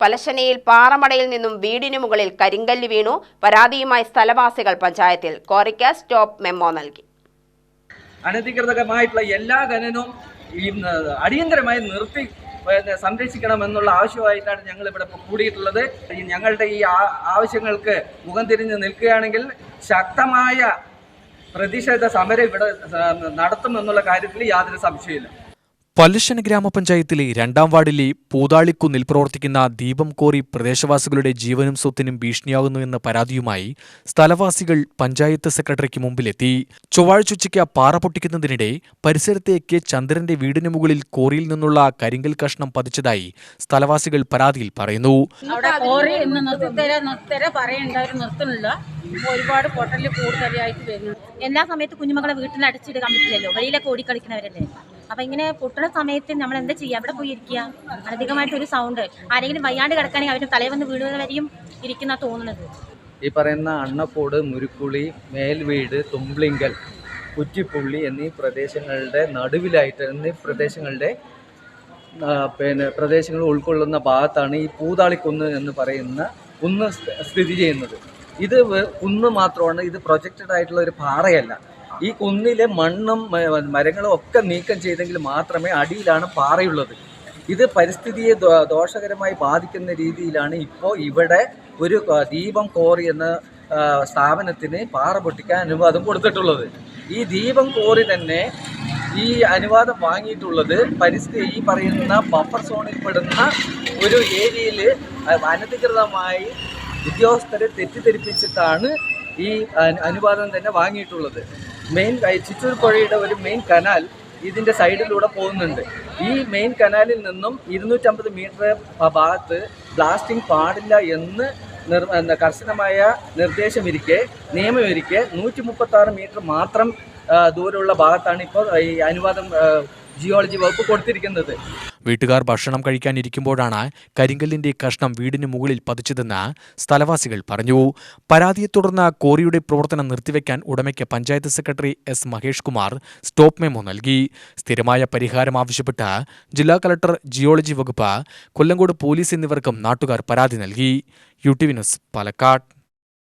പലശനയിൽ പാറമടയിൽ നിന്നും വീടിനു മുകളിൽ കരിങ്കല്ല് വീണു. പരാതിയുമായി സ്ഥലവാസികൾ പഞ്ചായത്തിൽ. കോറിക്ക് സ്റ്റോപ്പ് മെമ്മോ നൽകി. അനധികൃതമായിട്ടുള്ള എല്ലാ ഖനനവും ഈ അടിയന്തരമായി നിർത്തി സംരക്ഷിക്കണം സംരക്ഷിക്കണമെന്നുള്ള ആവശ്യമായിട്ടാണ് ഞങ്ങൾ ഇവിടെ കൂടിയിട്ടുള്ളത്. ഞങ്ങളുടെ ഈ ആവശ്യങ്ങൾക്ക് മുഖം തിരിഞ്ഞ് നിൽക്കുകയാണെങ്കിൽ ശക്തമായ പ്രതിഷേധ സമരം ഇവിടെ നടത്തുമെന്നുള്ള കാര്യത്തിൽ യാതൊരു സംശയമില്ല പല്ലുശൻ ഗ്രാമപഞ്ചായത്തിലെ രണ്ടാം വാർഡിലെ പൂതാളിക്കുന്നിൽ പ്രവർത്തിക്കുന്ന ദീപം കോറി പ്രദേശവാസികളുടെ ജീവനും സ്വത്തിനും ഭീഷണിയാകുന്നുവെന്ന പരാതിയുമായി സ്ഥലവാസികൾ പഞ്ചായത്ത് സെക്രട്ടറിക്ക് മുമ്പിലെത്തി. ചൊവ്വാഴ്ച ഉച്ചയ്ക്ക് പാറ പൊട്ടിക്കുന്നതിനിടെ പരിസരത്തേക്ക് ചന്ദ്രന്റെ വീടിന് മുകളിൽ കോറിയിൽ നിന്നുള്ള കരിങ്കൽ കഷ്ണം പതിച്ചതായി സ്ഥലവാസികൾ പരാതിയിൽ പറയുന്നു. ഒരുപാട് കൂടുതലായിട്ട് വരുന്നു. എല്ലാ സമയത്ത് കുഞ്ഞുമകളെ വീട്ടിൽ അടച്ചിടാൻ പറ്റില്ലല്ലോ? വെളിയിലൊക്കെ ഓടിക്കളിക്കുന്നവരല്ലേ? അപ്പൊ ഇങ്ങനെ പൊട്ടുന്ന സമയത്ത് നമ്മൾ എന്താ ചെയ്യുക? അവിടെ പോയി ഇരിക്കുക. അധികമായിട്ട് ഒരു സൗണ്ട് ആരെങ്കിലും വയ്യാണ്ട് കിടക്കുകയാണെങ്കിൽ അവരുടെ തലയിൽ വന്ന് വീഴുന്നവരെയും ഇരിക്കുന്ന തോന്നുന്നത്. ഈ പറയുന്ന അണ്ണക്കോട് മുരുക്കുളി മേൽവീട് തുമ്പ്ലിങ്കൽ കുറ്റിപ്പുള്ളി എന്നീ പ്രദേശങ്ങളുടെ നടുവിലായിട്ട് എന്നീ പ്രദേശങ്ങളുടെ പിന്നെ പ്രദേശങ്ങൾ ഉൾക്കൊള്ളുന്ന ഭാഗത്താണ് ഈ പൂതാളിക്കുന്ന് എന്ന് പറയുന്ന കുന്ന് സ്ഥ- സ്ഥിതി ചെയ്യുന്നത്. ഇത് കുന്ന് മാത്രമാണ് ഇത് പ്രൊജക്റ്റഡ് ആയിട്ടുള്ള ഒരു പാറയല്ല. ഈ കുന്നിലെ മണ്ണും മരങ്ങളും ഒക്കെ നീക്കം ചെയ്തെങ്കിൽ മാത്രമേ അടിയിലാണ് പാറയുള്ളത്. ഇത് പരിസ്ഥിതിയെ ദോഷകരമായി ബാധിക്കുന്ന രീതിയിലാണ് ഇപ്പോൾ ഇവിടെ ഒരു ദീപം കോറി എന്ന സ്ഥാപനത്തിന് പാറ പൊട്ടിക്കാൻ അനുവാദം കൊടുത്തിട്ടുള്ളത്. ഈ ദീപം കോറി തന്നെ ഈ അനുവാദം വാങ്ങിയിട്ടുള്ളത് പരിസ്ഥിതി ഈ പറയുന്ന ബഫർ സോണിൽ പെടുന്ന ഒരു ഏരിയയിൽ അനധികൃതമായി ഉദ്യോഗസ്ഥരെ തെറ്റിദ്ധരിപ്പിച്ചിട്ടാണ് ഈ അനു- അനുവാദം തന്നെ വാങ്ങിയിട്ടുള്ളത്. മെയിൻ ചിറ്റൂർ പുഴയുടെ ഒരു മെയിൻ കനാൽ ഇതിന്റെ സൈഡിലൂടെ പോകുന്നുണ്ട്. ഈ മെയിൻ കനാലിൽ നിന്നും ഇരുന്നൂറ്റമ്പത് മീറ്റർ ഭാഗത്ത് ബ്ലാസ്റ്റിംഗ് പാടില്ല എന്ന് കർശനമായ നിർദ്ദേശമിരിക്കെ നിയമമിരിക്കെ നൂറ്റി മുപ്പത്തി ആറ് മീറ്റർ മാത്രം ദൂരമുള്ള ഭാഗത്താണ് ഇപ്പോൾ ഈ അനുവാദം ജിയോളജി വകുപ്പ് കൊടുത്തിരിക്കുന്നത്. വീട്ടുകാർ ഭക്ഷണം കഴിക്കാനിരിക്കുമ്പോഴാണ് കരിങ്കല്ലിന്റെ കഷ്ണം വീടിന് മുകളിൽ പതിച്ചതെന്ന് സ്ഥലവാസികൾ പറഞ്ഞു. പരാതിയെ തുടർന്ന് കോറിയുടെ പ്രവർത്തനം നിർത്തിവെക്കാൻ ഉടമയ്ക്ക് panchayat secretary S Mahesh Kumar stop memo നൽകി. സ്ഥിരമായ പരിഹാരം ആവശ്യപ്പെട്ട് ജില്ലാ കളക്ടർ ജിയോളജി വകുപ്പ് കൊല്ലങ്കോട് പോലീസ് എന്നിവർക്കും നാട്ടുകാർ പരാതി നൽകി. U T V news Palakkad.